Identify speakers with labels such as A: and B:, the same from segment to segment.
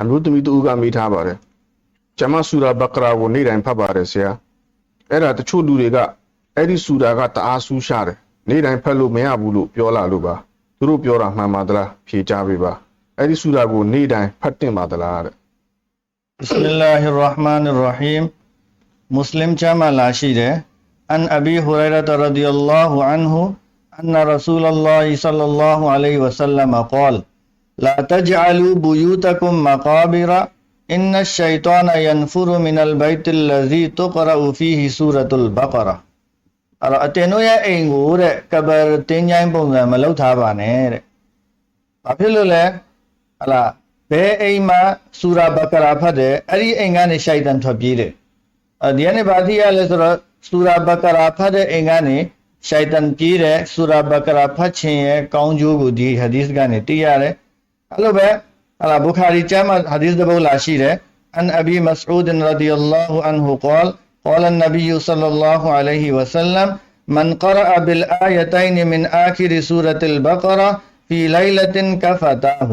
A: အမျိုးသမီးတူကမိထားပါတယ်ဂျမဆူရာဘကရာကိုနေ့တိုင်းဖတ်ပါတယ်ဆရာအဲ့ဒါတချို့လူတွေကအဲ့ဒီဆူရာကတအားဆူးရှာတယ်နေ့တိုင်းဖတ်လို့မရဘူးလို့ပြောလာလို့ပါသူတို့ပြောတာမှန်ပါသလားဖြေကြပေးပါအဲ့ဒီဆူရာကိုနေ့တိုင်းဖတ်တင်ပါသလားတဲ့
B: بسم الله الرحمن الرحيم مسلم جامع لاشيده عن أبي هريرة رضي الله عنه أن رسول الله صلى الله عليه وسلم قال لا تجعلوا بيوتكم مقابر إن الشيطان ينفر من البيت الذي تقرأ فيه سورة البقرة အဲ့တော့အတင်တို့ရဲ့အိမ်ကိုတဲ့ကဘရတင်းချိုင်းပုံစံမလုပ်ထားပါနဲ့တဲ့။ဘာဖြစ်လို့လဲ။ဟလာဘယ်အိမ်မှာစူရာဘကရာဖတ်တယ်အဲ့ဒီအိမ်ကနေရှိုက်တန်ထွက်ပြေးတယ်။အဲဒီကနေဘာသိရလဲဆိုတော့စူရာဘကရာဖတ်တဲ့အိမ်ကနေရှိုက်တန်ပြေးတယ်စူရာဘကရာဖတ်ခြင်းရဲ့ကောင်းကျိုးကိုဒီဟာဒီသ်ကနေသိရတယ်။ အဲ့လိုပဲဟလာဘူခါရီကျမ်းမှာဟာဒီသ်တစ်ပုဒ်လာရှိတယ်။ عن أبي مسعود رضي الله عنه قال قال النبي صلى الله عليه وسلم من قرأ بالآيتين من آخر سورة البقرة في ليلة كفتاه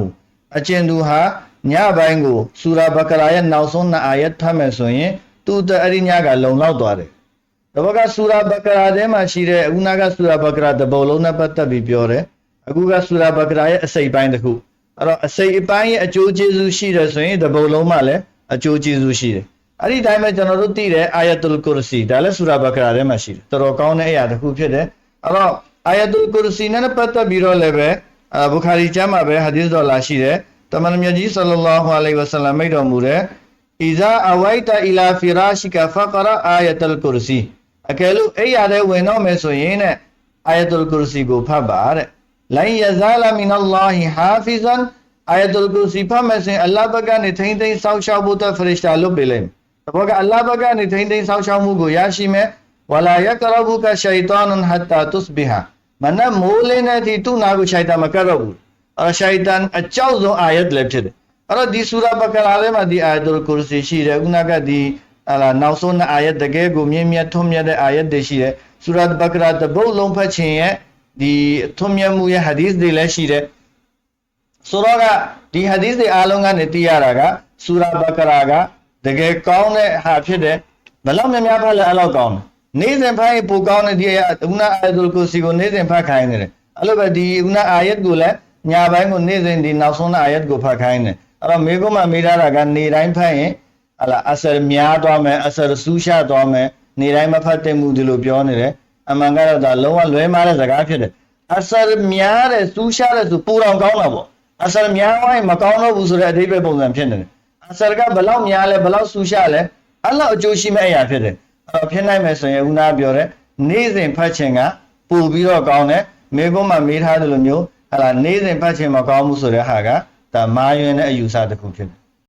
B: အကျဉ်သူဟာညပိုင်းကိုစူရာဘကရာရဲ့နောက်ဆုံးနှစ်အာယတ်ဖတ်မယ်ဆိုရင်သူ့အတွက်အဲ့ဒီညကလုံလောက်သွားတယ်။ဒါဘကစူရာဘကရာထဲမှာရှိတဲ့အခုနကစူရာဘကရာတပုတ်လုံးနဲ့ပတ်သက်ပြီးပြောတယ်။အခုကစူရာဘကရာရဲ့အစိတ်ပိုင်းတစ်ခု။ အဲ့တော့အစိတ်အပိုင်းရဲ့အကျိုးကျေးဇူးရှိတယ်ဆိုရင်တပုတ်လုံးမှလည်းအကျိုးကျေးဇူးရှိတယ်။အဲ့ဒီတိုင်းပဲကျွန်တော်တို့သိတဲ့အာယတ်တုလ်ကူရစီဒါလည်းစူရာဘကရာထဲမှာရှိတယ်။တော်တော်ကောင်းတဲ့အရာတစ်ခုဖြစ်တယ်။အဲ့တော့အာယတ်တုလ်ကူရစီနဲ့ပတ်သက်ပြီးတော့လည်းပဲအာဘူခါရီကျမ်းမှာပဲဟာဒီသ်တော်လာရှိတယ်။တမန်တော်မြတ်ကြီးဆလ္လာလဟူအလိုင်ဝဆလမ်မိတ်တော်မူတဲ့။အီဇာအဝိုက်တာအီလာဖီရာရှိကဖကရာအာယတ်လ်ကူရစီအကယ်လို့အဲ့ရတဲ့ဝင်တော့မယ်ဆိုရင်တဲ့အာယတ်လ်ကူရစီကိုဖတ်ပါတဲ့။ လိုင်ယဇာလာမင်အလ္လာဟီဟာဖီဇန်အာယတ်လ်ကူရစီဖတ်မယ်ဆိုရင်အလ္လာဟ်ဘက်ကနေထိမ့်သိမ်းစောင့်ရှောက်ဖို့တဲ့ဖရစ်တာလွတ်ပေးလိုက်မယ်။တဘောကအလ္လာဟ်ဘက်ကနေထိမ့်သိမ်းစောင့်ရှောက်မှုကိုရရှိမယ်။ဝလာယကရဘူကရှိုင်တာနဟတ်တာတုစဘီဟာမနက်မိုးလင်းတဲ့အထိသူ့နာကိုရှိုင်တာမကတ်တော့ဘူး။အဲရှိုင်တန်အကြောက်ဆုံးအာယတ်လည်းဖြစ်တယ်။အဲ့တော့ဒီဆူရာဘကရာထဲမှာဒီအာယတ်လ်ကူရစီရှိတယ်။ခုနကဒီအလာနောက်ဆုံးတဲ့အာယတ်တကယ်ကိုမြင့်မြတ်ထွန်းမြတ်တဲ့အာယတ်တွေရှိတယ်။ဆူရာဘကရာတပုတ်လုံးဖတ်ခြင်းရဲ့ ဒီထွန်းမြတ်မှုရဲ့ဟာဒီသ်တွေလည်းရှိတယ်။ဆိုတော့ကဒီဟာဒီသ်တွေအားလုံးကနေသိရတာကဆူရာဘကရာကတကယ်ကောင်းတဲ့ဟာဖြစ်တယ်။ဘယ်လောက်များများဖတ်လဲအဲ့လောက်ကောင်းတယ်။နေ့စဉ်ဖတ်ရင်ပိုကောင်းတဲ့ဒီဥနာအာယတ်လ်ကူရစီကိုနေ့စဉ်ဖတ်ခိုင်းနေတယ်။အဲ့လိုပဲဒီဥနာအာယတ်ကိုလည်းညပိုင်းကိုနေ့စဉ်ဒီနောက်ဆုံးတဲ့အာယတ်ကိုဖတ်ခိုင်းတယ်။အဲ့တော့မိကုမမေးထားတာကနေတိုင်းဖတ်ရင်ဟလာအဆရများသွားမယ်အဆရဆူးရှသွားမယ်နေတိုင်းမဖတ်တဲ့မှုဒီလိုပြောနေတယ်။ အမှန်ကတော့ဒါလုံးဝလွဲမှားတဲ့စကားဖြစ်တယ်။အဆရများတဲ့ဆူးရှတဲ့ဆိုပူတော်ကောင်းတာပေါ့။အဆရများဝိုင်းမကောင်းတော့ဘူးဆိုတဲ့အဓိပ္ပာယ်ပုံစံဖြစ်နေတယ်။အဆရကဘလောက်များလဲဘလောက်ဆူးရှလဲအဲ့လောက်အကျိုးရှိမဲ့အရာဖြစ်တယ်။အဲ့တော့ဖြစ်နိုင်မယ်ဆိုရင်ဦးနာပြောတဲ့နေ့စဉ်ဖတ်ခြင်းကပူပြီးတော့ကောင်းတယ်။မိကုမမေးထားတယ်လို့မျိုးဟလာနေ့စဉ်ဖတ်ခြင်းမကောင်းဘူးဆိုတဲ့ဟာကဒါမာယွင်းတဲ့အယူဆတစ်ခုဖြစ်တယ်